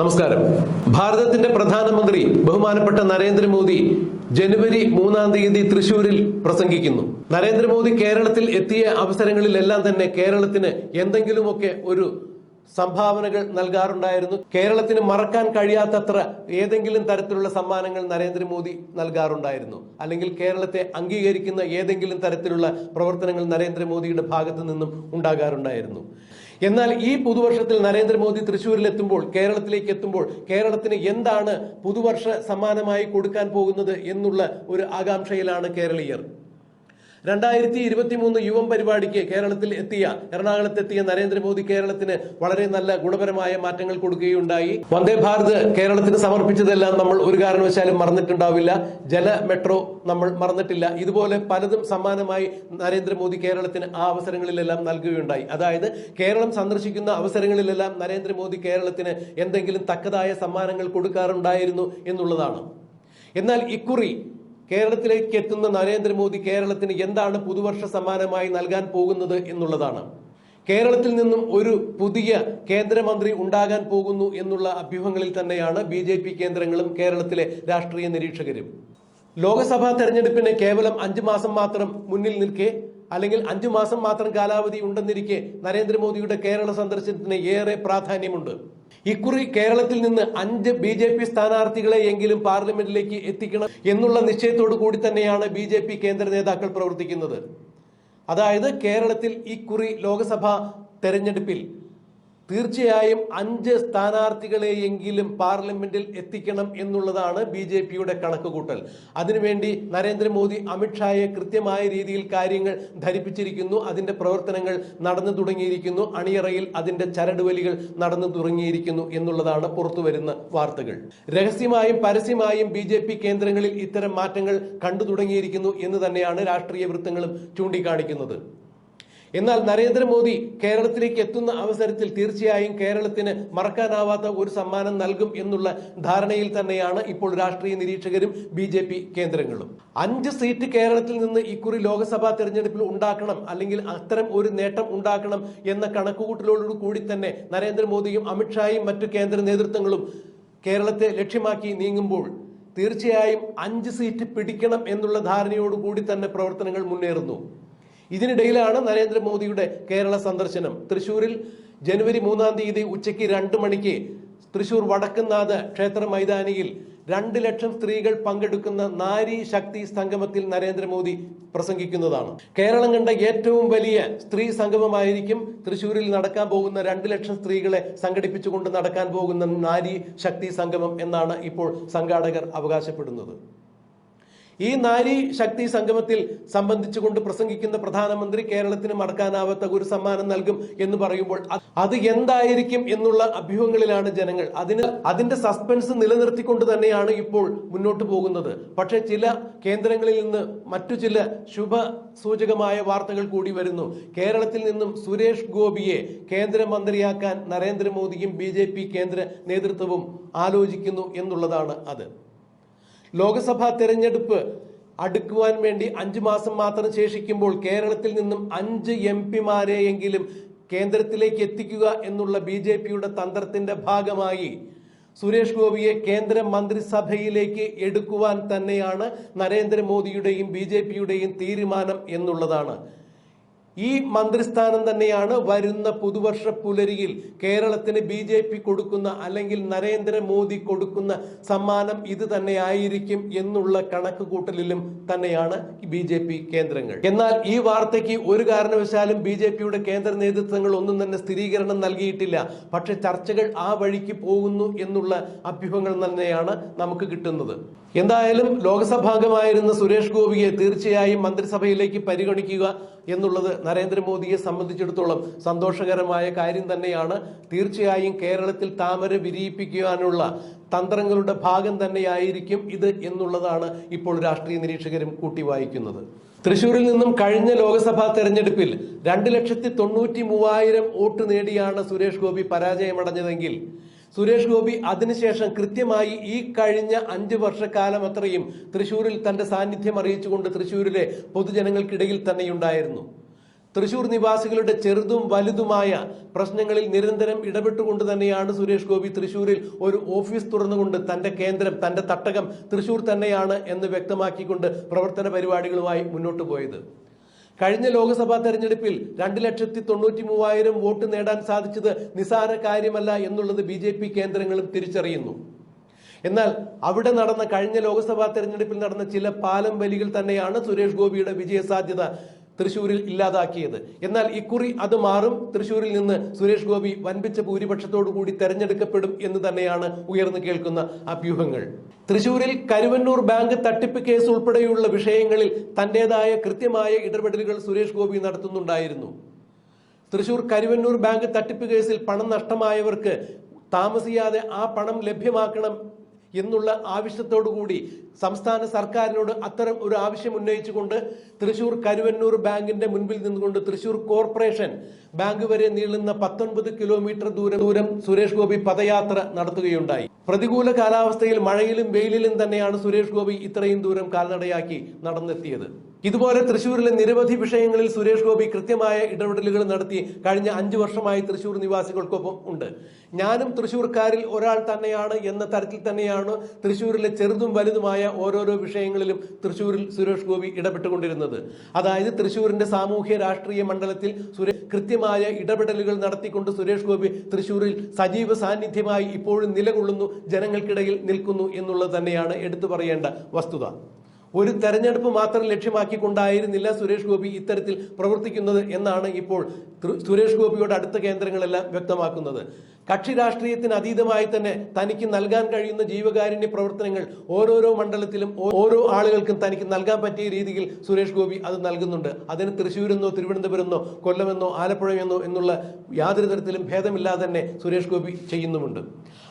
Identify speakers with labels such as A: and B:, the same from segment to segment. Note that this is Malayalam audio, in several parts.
A: നമസ്കാരം. ഭാരതത്തിന്റെ പ്രധാനമന്ത്രി ബഹുമാനപ്പെട്ട നരേന്ദ്രമോദി ജനുവരി മൂന്നാം തീയതി തൃശൂരിൽ പ്രസംഗിക്കുന്നു. നരേന്ദ്രമോദി കേരളത്തിൽ എത്തിയ അവസരങ്ങളിലെല്ലാം തന്നെ കേരളത്തിന് എന്തെങ്കിലുമൊക്കെ ഒരു സംഭാവനകൾ നൽകാറുണ്ടായിരുന്നു. കേരളത്തിന് മറക്കാൻ കഴിയാത്തത്ര ഏതെങ്കിലും തരത്തിലുള്ള സമ്മാനങ്ങൾ നരേന്ദ്രമോദി നൽകാറുണ്ടായിരുന്നു. അല്ലെങ്കിൽ കേരളത്തെ അംഗീകരിക്കുന്ന ഏതെങ്കിലും തരത്തിലുള്ള പ്രവർത്തനങ്ങൾ നരേന്ദ്രമോദിയുടെ ഭാഗത്തു നിന്നും ഉണ്ടാകാറുണ്ടായിരുന്നു. എന്നാൽ ഈ പുതുവർഷത്തിൽ നരേന്ദ്രമോദി തൃശ്ശൂരിൽ എത്തുമ്പോൾ കേരളത്തിലേക്ക് എത്തുമ്പോൾ കേരളത്തിന് എന്താണ് പുതുവർഷ സമ്മാനമായി കൊടുക്കാൻ പോകുന്നത് എന്നുള്ള ഒരു ആകാംക്ഷയിലാണ് കേരളീയർ. രണ്ടായിരത്തി ഇരുപത്തി മൂന്ന് യുവം പരിപാടിക്ക് കേരളത്തിൽ എത്തിയ എറണാകുളത്തെത്തിയ നരേന്ദ്രമോദി കേരളത്തിന് വളരെ നല്ല ഗുണപരമായ മാറ്റങ്ങൾ കൊടുക്കുകയുണ്ടായി. വന്ദേ ഭാരത് കേരളത്തിന് സമർപ്പിച്ചതെല്ലാം നമ്മൾ ഒരു കാരണവശാലും മറന്നിട്ടുണ്ടാവില്ല. ജല മെട്രോ നമ്മൾ മറന്നിട്ടില്ല. ഇതുപോലെ പലതും സമ്മാനമായി നരേന്ദ്രമോദി കേരളത്തിന് ആ അവസരങ്ങളിലെല്ലാം നൽകുകയുണ്ടായി. അതായത് കേരളം സന്ദർശിക്കുന്ന അവസരങ്ങളിലെല്ലാം നരേന്ദ്രമോദി കേരളത്തിന് എന്തെങ്കിലും തക്കതായ സമ്മാനങ്ങൾ കൊടുക്കാറുണ്ടായിരുന്നു എന്നുള്ളതാണ്. എന്നാൽ ഇക്കുറി കേരളത്തിലേക്ക് എത്തുന്ന നരേന്ദ്രമോദി കേരളത്തിന് എന്താണ് പുതുവർഷ സമ്മാനമായി നൽകാൻ പോകുന്നത് എന്നുള്ളതാണ്. കേരളത്തിൽ നിന്നും ഒരു പുതിയ കേന്ദ്രമന്ത്രി ഉണ്ടാകാൻ പോകുന്നു എന്നുള്ള അഭ്യൂഹങ്ങളിൽ തന്നെയാണ് ബി ജെ പി കേന്ദ്രങ്ങളും കേരളത്തിലെ രാഷ്ട്രീയ നിരീക്ഷകരും. ലോക്സഭാ തെരഞ്ഞെടുപ്പിന് കേവലം അഞ്ചു മാസം മാത്രം മുന്നിൽ നിൽക്കെ അല്ലെങ്കിൽ അഞ്ചു മാസം മാത്രം കാലാവധി ഉണ്ടെന്നിരിക്കെ നരേന്ദ്രമോദിയുടെ കേരള സന്ദർശനത്തിന് ഏറെ പ്രാധാന്യമുണ്ട്. ഇക്കുറി കേരളത്തിൽ നിന്ന് അഞ്ച് ബി ജെ പി സ്ഥാനാർത്ഥികളെ എങ്കിലും പാർലമെന്റിലേക്ക് എത്തിക്കണം എന്നുള്ള നിശ്ചയത്തോടു കൂടി തന്നെയാണ് ബി ജെ പി കേന്ദ്ര നേതാക്കൾ പ്രവർത്തിക്കുന്നത്. അതായത് കേരളത്തിൽ ഇക്കുറി ലോക്സഭാ തെരഞ്ഞെടുപ്പിൽ തീർച്ചയായും അഞ്ച് സ്ഥാനാർത്ഥികളെയെങ്കിലും പാർലമെന്റിൽ എത്തിക്കണം എന്നുള്ളതാണ് ബി ജെ പിയുടെ കണക്കുകൂട്ടൽ. അതിനുവേണ്ടി നരേന്ദ്രമോദി അമിത്ഷായെ കൃത്യമായ രീതിയിൽ കാര്യങ്ങൾ ധരിപ്പിച്ചിരിക്കുന്നു. അതിന്റെ പ്രവർത്തനങ്ങൾ നടന്നു തുടങ്ങിയിരിക്കുന്നു. അണിയറയിൽ അതിന്റെ ചരടുവലികൾ നടന്നു തുടങ്ങിയിരിക്കുന്നു എന്നുള്ളതാണ് പുറത്തുവരുന്ന വാർത്തകൾ. രഹസ്യമായും പരസ്യമായും ബി ജെ പി കേന്ദ്രങ്ങളിൽ ഇത്തരം മാറ്റങ്ങൾ കണ്ടു തുടങ്ങിയിരിക്കുന്നു എന്ന് തന്നെയാണ് രാഷ്ട്രീയ വൃത്തങ്ങളും ചൂണ്ടിക്കാണിക്കുന്നത്. എന്നാൽ നരേന്ദ്രമോദി കേരളത്തിലേക്ക് എത്തുന്ന അവസരത്തിൽ തീർച്ചയായും കേരളത്തിന് മറക്കാനാവാത്ത ഒരു സമ്മാനം നൽകും എന്നുള്ള ധാരണയിൽ തന്നെയാണ് ഇപ്പോൾ രാഷ്ട്രീയ നിരീക്ഷകരും ബി ജെ പി കേന്ദ്രങ്ങളും. അഞ്ച് സീറ്റ് കേരളത്തിൽ നിന്ന് ഇക്കുറി ലോക്സഭാ തെരഞ്ഞെടുപ്പിൽ ഉണ്ടാക്കണം അല്ലെങ്കിൽ അത്തരം ഒരു നേട്ടം ഉണ്ടാക്കണം എന്ന കണക്കുകൂട്ടലോടു കൂടി തന്നെ നരേന്ദ്രമോദിയും അമിത്ഷായും മറ്റു കേന്ദ്ര നേതൃത്വങ്ങളും കേരളത്തെ ലക്ഷ്യമാക്കി നീങ്ങുമ്പോൾ തീർച്ചയായും അഞ്ച് സീറ്റ് പിടിക്കണം എന്നുള്ള ധാരണയോടുകൂടി തന്നെ പ്രവർത്തനങ്ങൾ മുന്നേറുന്നു. ഇതിനിടയിലാണ് നരേന്ദ്രമോദിയുടെ കേരള സന്ദർശനം. തൃശൂരിൽ ജനുവരി മൂന്നാം തീയതി ഉച്ചയ്ക്ക് രണ്ട് മണിക്ക് തൃശൂർ വടക്കുന്നാഥ് ക്ഷേത്ര മൈതാനിയിൽ രണ്ട് ലക്ഷം സ്ത്രീകൾ പങ്കെടുക്കുന്ന നാരി ശക്തി സംഗമത്തിൽ നരേന്ദ്രമോദി പ്രസംഗിക്കുന്നതാണ്. കേരളം കണ്ട ഏറ്റവും വലിയ സ്ത്രീ സംഗമമായിരിക്കും തൃശൂരിൽ നടക്കാൻ പോകുന്ന രണ്ട് ലക്ഷം സ്ത്രീകളെ സംഘടിപ്പിച്ചുകൊണ്ട് നടക്കാൻ പോകുന്ന നാരി ശക്തി സംഗമം എന്നാണ് ഇപ്പോൾ സംഘാടകർ അവകാശപ്പെടുന്നത്. ഈ നാരി ശക്തി സംഗമത്തിൽ സംബന്ധിച്ചുകൊണ്ട് പ്രസംഗിക്കുന്ന പ്രധാനമന്ത്രി കേരളത്തിന് മറക്കാനാവാത്ത ഒരു സമ്മാനം നൽകും എന്ന് പറയുമ്പോൾ അത് എന്തായിരിക്കും എന്നുള്ള അഭ്യൂഹങ്ങളിലാണ് ജനങ്ങൾ. അതിന് അതിന്റെ സസ്പെൻസ് നിലനിർത്തിക്കൊണ്ട് തന്നെയാണ് ഇപ്പോൾ മുന്നോട്ട് പോകുന്നത്. പക്ഷേ ചില കേന്ദ്രങ്ങളിൽ നിന്ന് മറ്റു ചില ശുഭ സൂചകമായ വാർത്തകൾ കൂടി വരുന്നു. കേരളത്തിൽ നിന്നും സുരേഷ് ഗോപിയെ കേന്ദ്രമന്ത്രിയാക്കാൻ നരേന്ദ്രമോദിയും ബി കേന്ദ്ര നേതൃത്വവും ആലോചിക്കുന്നു എന്നുള്ളതാണ് അത്. ലോക്സഭാ തെരഞ്ഞെടുപ്പ് അടുക്കുവാൻ വേണ്ടി അഞ്ചു മാസം മാത്രം ശേഷിക്കുമ്പോൾ കേരളത്തിൽ നിന്നും അഞ്ച് എം പിമാരെയെങ്കിലും കേന്ദ്രത്തിലേക്ക് എത്തിക്കുക എന്നുള്ള ബി ജെ പിയുടെ തന്ത്രത്തിന്റെ ഭാഗമായി സുരേഷ് ഗോപിയെ കേന്ദ്ര മന്ത്രിസഭയിലേക്ക് എടുക്കുവാൻ തന്നെയാണ് നരേന്ദ്രമോദിയുടെയും ബി ജെ പിയുടെയും തീരുമാനം എന്നുള്ളതാണ്. ഈ മന്ത്രിസ്ഥാനം തന്നെയാണ് വരുന്ന പുതുവർഷ പുലരിയിൽ കേരളത്തിന് ബി ജെ പി കൊടുക്കുന്ന അല്ലെങ്കിൽ നരേന്ദ്രമോദി കൊടുക്കുന്ന സമ്മാനം ഇത് തന്നെ ആയിരിക്കും എന്നുള്ള കണക്ക് കൂട്ടലിലും തന്നെയാണ് ബി ജെ പി കേന്ദ്രങ്ങൾ. എന്നാൽ ഈ വാർത്തയ്ക്ക് ഒരു കാരണവശാലും ബി ജെ പിയുടെ കേന്ദ്ര നേതൃത്വങ്ങൾ ഒന്നും തന്നെ സ്ഥിരീകരണം നൽകിയിട്ടില്ല. പക്ഷെ ചർച്ചകൾ ആ വഴിക്ക് പോകുന്നു എന്നുള്ള അഭ്യൂഹങ്ങൾ തന്നെയാണ് നമുക്ക് കിട്ടുന്നത്. എന്തായാലും ലോക്സഭാംഗമായിരുന്ന സുരേഷ് ഗോപിയെ തീർച്ചയായും മന്ത്രിസഭയിലേക്ക് പരിഗണിക്കുക എന്നുള്ളത് നരേന്ദ്രമോദിയെ സംബന്ധിച്ചിടത്തോളം സന്തോഷകരമായ കാര്യം തന്നെയാണ്. തീർച്ചയായും കേരളത്തിൽ താമര വിരിയിപ്പിക്കുവാനുള്ള തന്ത്രങ്ങളുടെ ഭാഗം തന്നെയായിരിക്കും ഇത് എന്നുള്ളതാണ് ഇപ്പോൾ രാഷ്ട്രീയ നിരീക്ഷകരും കൂട്ടി വായിക്കുന്നത് തൃശൂരിൽ നിന്നും കഴിഞ്ഞ ലോക്സഭാ തെരഞ്ഞെടുപ്പിൽ രണ്ട് ലക്ഷത്തി തൊണ്ണൂറ്റി മൂവായിരം വോട്ട് നേടിയാണ് സുരേഷ് ഗോപി പരാജയമടഞ്ഞതെങ്കിൽ സുരേഷ് ഗോപി അതിനുശേഷം കൃത്യമായി ഈ കഴിഞ്ഞ അഞ്ച് വർഷക്കാലം അത്രയും തൃശൂരിൽ തന്റെ സാന്നിധ്യം അറിയിച്ചുകൊണ്ട് തൃശൂരിലെ പൊതുജനങ്ങൾക്കിടയിൽ തന്നെയുണ്ടായിരുന്നു. തൃശൂർ നിവാസികളുടെ ചെറുതും വലുതുമായ പ്രശ്നങ്ങളിൽ നിരന്തരം ഇടപെട്ടുകൊണ്ട് തന്നെയാണ് സുരേഷ് ഗോപി തൃശൂരിൽ ഒരു ഓഫീസ് തുറന്നുകൊണ്ട് തന്റെ കേന്ദ്രം തന്റെ തട്ടകം തൃശൂർ തന്നെയാണ് എന്ന് വ്യക്തമാക്കിക്കൊണ്ട് പ്രവർത്തന പരിപാടികളുമായി മുന്നോട്ട് പോയത്. കഴിഞ്ഞ ലോക്സഭാ തെരഞ്ഞെടുപ്പിൽ രണ്ട് ലക്ഷത്തി തൊണ്ണൂറ്റി മൂവായിരം വോട്ട് നേടാൻ സാധിച്ചത് നിസാര കാര്യമല്ല എന്നുള്ളത് ബി ജെ പി കേന്ദ്രങ്ങളും തിരിച്ചറിയുന്നു. എന്നാൽ അവിടെ നടന്ന കഴിഞ്ഞ ലോക്സഭാ തെരഞ്ഞെടുപ്പിൽ നടന്ന ചില പാലം വലികൾ തന്നെയാണ് സുരേഷ് ഗോപിയുടെ വിജയ സാധ്യത തൃശൂരിൽ ഇല്ലാതാക്കിയത്. എന്നാൽ ഇക്കുറി അത് മാറും തൃശ്ശൂരിൽ നിന്ന് സുരേഷ് ഗോപി വൻപിച്ച ഭൂരിപക്ഷത്തോടു കൂടി തെരഞ്ഞെടുക്കപ്പെടും എന്ന് തന്നെയാണ് ഉയർന്നു കേൾക്കുന്ന അഭ്യൂഹങ്ങൾ. തൃശൂരിൽ കരുവന്നൂർ ബാങ്ക് തട്ടിപ്പ് കേസ് ഉൾപ്പെടെയുള്ള വിഷയങ്ങളിൽ തന്റേതായ കൃത്യമായ ഇടപെടലുകൾ സുരേഷ് ഗോപി നടത്തുന്നുണ്ടായിരുന്നു. തൃശൂർ കരുവന്നൂർ ബാങ്ക് തട്ടിപ്പ് കേസിൽ പണം നഷ്ടമായവർക്ക് താമസിയാതെ ആ പണം ലഭ്യമാക്കണം എന്നുള്ള ആവശ്യത്തോടുകൂടി സംസ്ഥാന സർക്കാരിനോട് അത്തരം ഒരു ആവശ്യം ഉന്നയിച്ചുകൊണ്ട് തൃശൂർ കരുവന്നൂർ ബാങ്കിന്റെ മുൻപിൽ നിന്നുകൊണ്ട് തൃശൂർ കോർപ്പറേഷൻ ബാങ്ക് വരെ നീളുന്ന പത്തൊൻപത് കിലോമീറ്റർ ദൂരം ദൂരം സുരേഷ് ഗോപി പദയാത്ര നടത്തുകയുണ്ടായി. പ്രതികൂല കാലാവസ്ഥയിൽ മഴയിലും വെയിലിലും തന്നെയാണ് സുരേഷ് ഗോപി ഇത്രയും ദൂരം കാൽനടയാക്കി നടന്നെത്തിയത്. ഇതുപോലെ തൃശൂരിലെ നിരവധി വിഷയങ്ങളിൽ സുരേഷ് ഗോപി കൃത്യമായ ഇടപെടലുകൾ നടത്തി കഴിഞ്ഞ അഞ്ചു വർഷമായി തൃശൂർ നിവാസികൾക്കൊപ്പം ഉണ്ട്. ഞാനും തൃശൂർക്കാരിൽ ഒരാൾ തന്നെയാണ് എന്ന തരത്തിൽ തന്നെയാണ് തൃശൂരിലെ ചെറുതും വലുതുമായ ഓരോരോ വിഷയങ്ങളിലും തൃശൂരിൽ സുരേഷ് ഗോപി ഇടപെട്ടുകൊണ്ടിരുന്നത്. അതായത് തൃശൂരിന്റെ സാമൂഹ്യ രാഷ്ട്രീയ മണ്ഡലത്തിൽ കൃത്യമായ ഇടപെടലുകൾ നടത്തിക്കൊണ്ട് സുരേഷ് ഗോപി തൃശൂരിൽ സജീവ സാന്നിധ്യമായി ഇപ്പോഴും നിലകൊള്ളുന്നു ജനങ്ങൾക്കിടയിൽ നിൽക്കുന്നു എന്നുള്ളത് തന്നെയാണ് എടുത്തു പറയേണ്ട വസ്തുത. ഒരു തെരഞ്ഞെടുപ്പ് മാത്രം ലക്ഷ്യമാക്കിക്കൊണ്ടായിരുന്നില്ല സുരേഷ് ഗോപി ഇത്തരത്തിൽ പ്രവർത്തിക്കുന്നത് എന്നാണ് ഇപ്പോൾ സുരേഷ് ഗോപിയുടെ അടുത്ത കേന്ദ്രങ്ങളെല്ലാം വ്യക്തമാക്കുന്നത്. കക്ഷി രാഷ്ട്രീയത്തിന് അതീതമായി തന്നെ തനിക്ക് നൽകാൻ കഴിയുന്ന ജീവകാരുണ്യ പ്രവർത്തനങ്ങൾ ഓരോരോ മണ്ഡലത്തിലും ഓരോ ആളുകൾക്കും തനിക്ക് നൽകാൻ പറ്റിയ രീതിയിൽ സുരേഷ് ഗോപി അത് നൽകുന്നുണ്ട്. അതിന് തൃശ്ശൂരെന്നോ തിരുവനന്തപുരമെന്നോ കൊല്ലമെന്നോ ആലപ്പുഴയെന്നോ എന്നുള്ള യാതൊരു തരത്തിലും ഭേദമില്ലാതെ തന്നെ സുരേഷ് ഗോപി ചെയ്യുന്നുമുണ്ട്.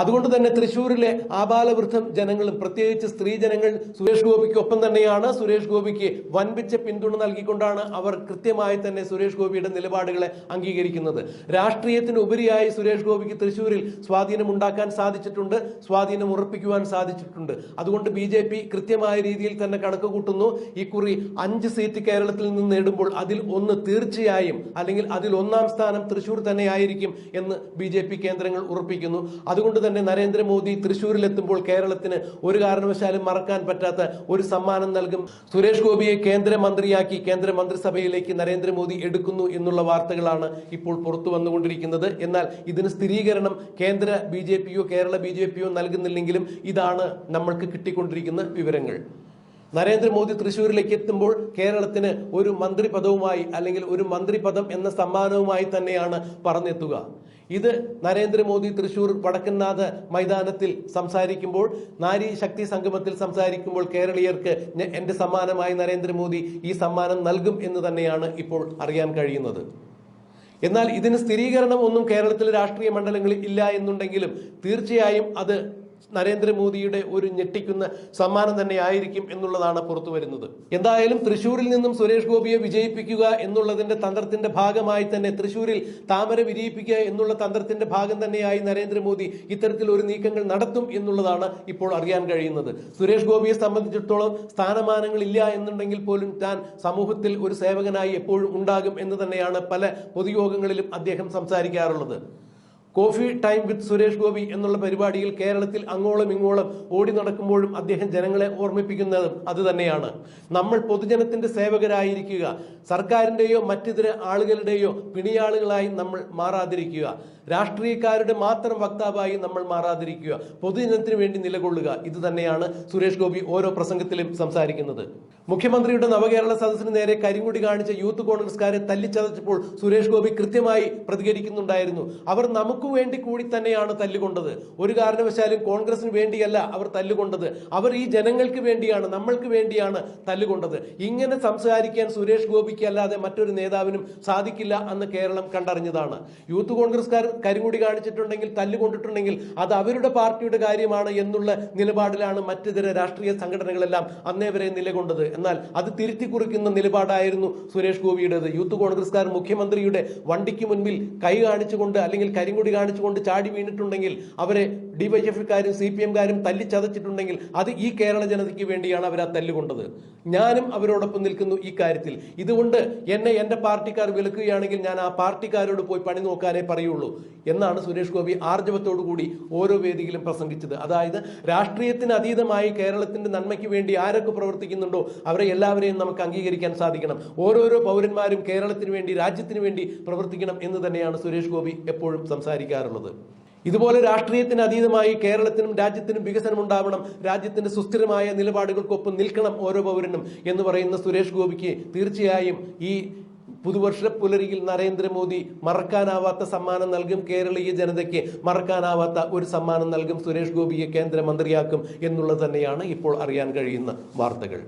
A: അതുകൊണ്ട് തന്നെ തൃശ്ശൂരിലെ ആബാലവൃദ്ധം ജനങ്ങളും പ്രത്യേകിച്ച് സ്ത്രീജനങ്ങൾ സുരേഷ് ഗോപിക്കൊപ്പം തന്നെയാണ്. സുരേഷ് ഗോപിക്ക് വൻപിച്ച പിന്തുണ നൽകിക്കൊണ്ടാണ് അവർ കൃത്യമായി തന്നെ സുരേഷ് ഗോപിയുടെ നിലപാടുകളെ അംഗീകരിക്കുന്നത്. രാഷ്ട്രീയത്തിന് ഉപരിയായി സുരേഷ് ഗോപിക്ക് തൃശ്ശൂരിൽ സ്വാധീനം ഉണ്ടാക്കാൻ സാധിച്ചിട്ടുണ്ട് സ്വാധീനം ഉറപ്പിക്കുവാൻ സാധിച്ചിട്ടുണ്ട്. അതുകൊണ്ട് ബി ജെ പി കൃത്യമായ രീതിയിൽ തന്നെ കണക്ക് കൂട്ടുന്നു. ഇക്കുറി അഞ്ച് സീറ്റ് കേരളത്തിൽ നിന്ന് നേടുമ്പോൾ അതിൽ ഒന്ന് തീർച്ചയായും അല്ലെങ്കിൽ അതിൽ ഒന്നാം സ്ഥാനം തൃശ്ശൂർ തന്നെയായിരിക്കും എന്ന് ബി കേന്ദ്രങ്ങൾ ഉറപ്പിക്കുന്നു. അതുകൊണ്ട് തന്നെ നരേന്ദ്രമോദി തൃശ്ശൂരിലെത്തുമ്പോൾ കേരളത്തിന് ഒരു കാരണവശാലും മറക്കാൻ പറ്റാത്ത ഒരു സമ്മാനം നൽകും. സുരേഷ് ഗോപിയെ കേന്ദ്രമന്ത്രിയാക്കി കേന്ദ്ര മന്ത്രിസഭയിലേക്ക് നരേന്ദ്രമോദി എടുക്കുന്നു എന്നുള്ള വാർത്തകളാണ് ഇപ്പോൾ പുറത്തു വന്നുകൊണ്ടിരിക്കുന്നത്. എന്നാൽ ഇതിന് സ്ഥിരീകരണം കേന്ദ്ര ബി ജെ പിയോ കേരള ബി ജെ പിയോ നൽകുന്നില്ലെങ്കിലും ഇതാണ് നമ്മൾക്ക് കിട്ടിക്കൊണ്ടിരിക്കുന്ന വിവരങ്ങൾ. നരേന്ദ്രമോദി തൃശ്ശൂരിലേക്ക് എത്തുമ്പോൾ കേരളത്തിന് ഒരു മന്ത്രി പദവുമായി അല്ലെങ്കിൽ ഒരു മന്ത്രിപദം എന്ന സമ്മാനവുമായി തന്നെയാണ് പറഞ്ഞെത്തുക. ഇത് നരേന്ദ്രമോദി തൃശൂർ വടക്കൻനാഥ മൈതാനത്തിൽ സംസാരിക്കുമ്പോൾ നാരി ശക്തി സംഗമത്തിൽ സംസാരിക്കുമ്പോൾ കേരളീയർക്ക് എന്റെ സമ്മാനമായി നരേന്ദ്രമോദി ഈ സമ്മാനം നൽകും എന്ന് തന്നെയാണ് ഇപ്പോൾ അറിയാൻ കഴിയുന്നത്. എന്നാൽ ഇതിന് സ്ഥിരീകരണം ഒന്നും കേരളത്തിലെ രാഷ്ട്രീയ മണ്ഡലങ്ങളിൽ ഇല്ല എന്നുണ്ടെങ്കിലും തീർച്ചയായും അത് നരേന്ദ്രമോദിയുടെ ഒരു ഞെട്ടിക്കുന്ന സമ്മാനം തന്നെ ആയിരിക്കും എന്നുള്ളതാണ് പുറത്തു വരുന്നത്. എന്തായാലും തൃശൂരിൽ നിന്നും സുരേഷ് ഗോപിയെ വിജയിപ്പിക്കുക എന്നുള്ളതിന്റെ തന്ത്രത്തിന്റെ ഭാഗമായി തന്നെ തൃശൂരിൽ താമര വിരിയിപ്പിക്കുക എന്നുള്ള തന്ത്രത്തിന്റെ ഭാഗം തന്നെയായി നരേന്ദ്രമോദി ഇത്തരത്തിൽ ഒരു നീക്കങ്ങൾ നടത്തും എന്നുള്ളതാണ് ഇപ്പോൾ അറിയാൻ കഴിയുന്നത്. സുരേഷ് ഗോപിയെ സംബന്ധിച്ചിടത്തോളം സ്ഥാനമാനങ്ങൾ ഇല്ല എന്നുണ്ടെങ്കിൽ പോലും താൻ സമൂഹത്തിൽ ഒരു സേവകനായി എപ്പോഴും ഉണ്ടാകും എന്ന് തന്നെയാണ് പല പൊതുയോഗങ്ങളിലും അദ്ദേഹം സംസാരിക്കാറുള്ളത്. Coffee time with Suresh Gopi എന്നുള്ള പരിപാടിയിൽ കേരളത്തിൽ അങ്ങോളം ഇങ്ങോളം ഓടി നടക്കുമ്പോഴും അദ്ദേഹം ജനങ്ങളെ ഓർമ്മിപ്പിക്കുന്നത് അത് തന്നെയാണ്. നമ്മൾ പൊതുജനത്തിന്റെ സേവകരായിരിക്കുക സർക്കാരിന്റെയോ മറ്റിതര ആളുകളുടെയോ പിണിയാളുകളായി നമ്മൾ മാറാതിരിക്കുക രാഷ്ട്രീയക്കാരുടെ മാത്രം വക്താവായി നമ്മൾ മാറാതിരിക്കുക പൊതുജനത്തിന് വേണ്ടി നിലകൊള്ളുക ഇത് തന്നെയാണ് സുരേഷ് ഗോപി ഓരോ പ്രസംഗത്തിലും സംസാരിക്കുന്നത്. മുഖ്യമന്ത്രിയുടെ നവകേരള സദസ്സിന് നേരെ കരിങ്കുടി കാണിച്ച യൂത്ത് കോൺഗ്രസ്കാരെ തല്ലിച്ചതച്ചപ്പോൾ സുരേഷ് ഗോപി കൃത്യമായി പ്രതികരിക്കുന്നുണ്ടായിരുന്നു. അവർ നമുക്ക് വേണ്ടി കൂടി തന്നെയാണ് തല്ലുകൊണ്ടത്. ഒരു കാരണവശാലും കോൺഗ്രസിന് വേണ്ടിയല്ല അവർ തല്ലുകൊണ്ടത്. അവർ ഈ ജനങ്ങൾക്ക് വേണ്ടിയാണ് നമ്മൾക്ക് വേണ്ടിയാണ് തല്ലുകൊണ്ടത്. ഇങ്ങനെ സംസാരിക്കാൻ സുരേഷ് ഗോപിക്ക് അല്ലാതെ മറ്റൊരു നേതാവിനും സാധിക്കില്ല അന്ന് കേരളം കണ്ടറിഞ്ഞതാണ്. യൂത്ത് കോൺഗ്രസ്കാർ കരിങ്കുടി കാണിച്ചിട്ടുണ്ടെങ്കിൽ തല്ലുകൊണ്ടിട്ടുണ്ടെങ്കിൽ അത് അവരുടെ പാർട്ടിയുടെ കാര്യമാണ് എന്നുള്ള നിലപാടിലാണ് മറ്റിതര രാഷ്ട്രീയ സംഘടനകളെല്ലാം അന്നേ വരെ നിലകൊണ്ടത്. എന്നാൽ അത് തിരുത്തി കുറിക്കുന്ന നിലപാടായിരുന്നു സുരേഷ് ഗോപിയുടേത്. യൂത്ത് കോൺഗ്രസ്കാർ മുഖ്യമന്ത്രിയുടെ വണ്ടിക്ക് മുൻപിൽ കൈ കാണിച്ചുകൊണ്ട് അല്ലെങ്കിൽ കരിങ്കൊടി കാണിച്ചുകൊണ്ട് ചാടി വീണിട്ടുണ്ടെങ്കിൽ അവരെ ഡിവൈഎഫ്ഐക്കാരും സി പി എംകാരും തല്ലിച്ചതച്ചിട്ടുണ്ടെങ്കിൽ അത് ഈ കേരള ജനതയ്ക്ക് വേണ്ടിയാണ് അവർ ആ തല്ലുകൊണ്ടത്. ഞാനും അവരോടൊപ്പം നിൽക്കുന്നു ഈ കാര്യത്തിൽ. ഇതുകൊണ്ട് എന്നെ എന്റെ പാർട്ടിക്കാർ വിലക്കുകയാണെങ്കിൽ ഞാൻ ആ പാർട്ടിക്കാരോട് പോയി പണി നോക്കാനേ പറയുള്ളൂ എന്നാണ് സുരേഷ് ഗോപി ആർജവത്തോടു കൂടി ഓരോ വേദിയിലും പ്രസംഗിച്ചത്. അതായത് രാഷ്ട്രീയത്തിന് അതീതമായി കേരളത്തിന്റെ നന്മയ്ക്ക് വേണ്ടി ആരൊക്കെ പ്രവർത്തിക്കുന്നുണ്ടോ അവരെ എല്ലാവരെയും നമുക്ക് അംഗീകരിക്കാൻ സാധിക്കണം. ഓരോരോ പൗരന്മാരും കേരളത്തിന് വേണ്ടി രാജ്യത്തിന് വേണ്ടി പ്രവർത്തിക്കണം എന്ന് തന്നെയാണ് സുരേഷ് ഗോപി എപ്പോഴും സംസാരിക്കാറുള്ളത്. ഇതുപോലെ രാഷ്ട്രീയത്തിന് അതീതമായി കേരളത്തിനും രാജ്യത്തിനും വികസനം ഉണ്ടാവണം രാജ്യത്തിന്റെ സുസ്ഥിരമായ നിലപാടുകൾക്കൊപ്പം നിൽക്കണം ഓരോ പൗരനും എന്ന് പറയുന്ന സുരേഷ് ഗോപിക്ക് തീർച്ചയായും ഈ പുതുവർഷ പുലരിയിൽ നരേന്ദ്രമോദി മറക്കാനാവാത്ത സമ്മാനം നൽകും കേരളീയ ജനതയ്ക്ക് മറക്കാനാവാത്ത ഒരു സമ്മാനം നൽകും സുരേഷ് ഗോപിയെ കേന്ദ്രമന്ത്രിയാക്കും എന്നുള്ളത് തന്നെയാണ് ഇപ്പോൾ അറിയാൻ കഴിയുന്ന വാർത്തകൾ.